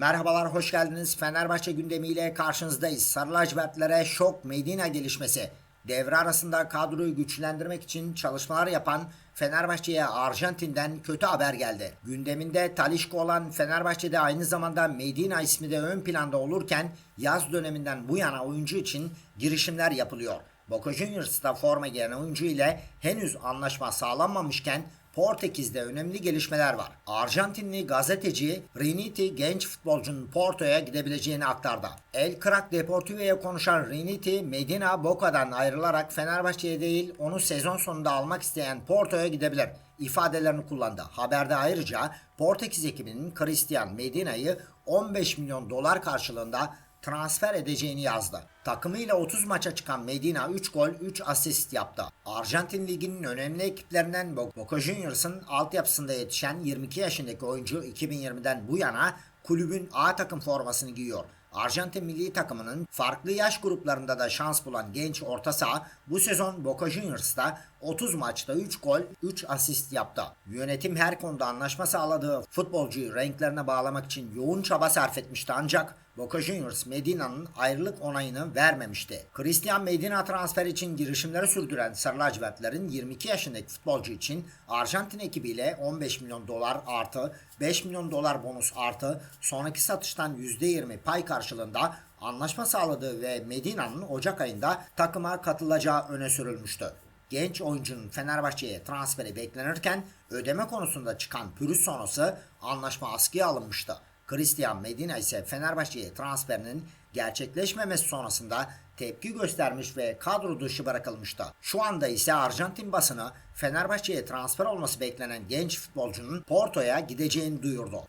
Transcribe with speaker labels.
Speaker 1: Merhabalar, hoş geldiniz. Fenerbahçe gündemiyle karşınızdayız. Sarı şok Medina gelişmesi. Devre arasında kadroyu güçlendirmek için çalışmalar yapan Fenerbahçe'ye Arjantin'den kötü haber geldi. Gündeminde Talişko olan Fenerbahçe'de aynı zamanda Medina ismi de ön planda olurken yaz döneminden bu yana oyuncu için girişimler yapılıyor. Boca Juniors'ta forma giyen oyuncu ile henüz anlaşma sağlanmamışken Portekiz'de önemli gelişmeler var. Arjantinli gazeteci Riniti genç futbolcunun Porto'ya gidebileceğini aktardı. El Crack Deportivo'ya konuşan Riniti, Medina Boca'dan ayrılarak Fenerbahçe'ye değil onu sezon sonunda almak isteyen Porto'ya gidebilir ifadelerini kullandı. Haberde ayrıca Portekiz ekibinin Christian Medina'yı 15 milyon dolar karşılığında transfer edeceğini yazdı. Takımıyla 30 maça çıkan Medina 3 gol 3 asist yaptı. Arjantin Ligi'nin önemli ekiplerinden Bo- Boca Juniors'ın altyapısında yetişen 22 yaşındaki oyuncu 2020'den bu yana kulübün A takım formasını giyiyor. Arjantin milli takımının farklı yaş gruplarında da şans bulan genç orta saha bu sezon Boca Juniors'ta 30 maçta 3 gol 3 asist yaptı. Yönetim her konuda anlaşma sağladığı futbolcuyu renklerine bağlamak için yoğun çaba sarf etmişti ancak Boca Juniors Medina'nın ayrılık onayını vermemişti. Christian Medina transfer için girişimleri sürdüren Sarı Lacivertlerin 22 yaşındaki futbolcu için Arjantin ekibiyle 15 milyon dolar artı 5 milyon dolar bonus artı sonraki satıştan %20 pay karşılığında anlaşma sağladığı ve Medina'nın Ocak ayında takıma katılacağı öne sürülmüştü. Genç oyuncunun Fenerbahçe'ye transferi beklenirken ödeme konusunda çıkan pürüz sonrası anlaşma askıya alınmıştı. Christian Medina ise Fenerbahçe'ye transferinin gerçekleşmemesi sonrasında tepki göstermiş ve kadro dışı bırakılmıştı. Şu anda ise Arjantin basını Fenerbahçe'ye transfer olması beklenen genç futbolcunun Porto'ya gideceğini duyurdu.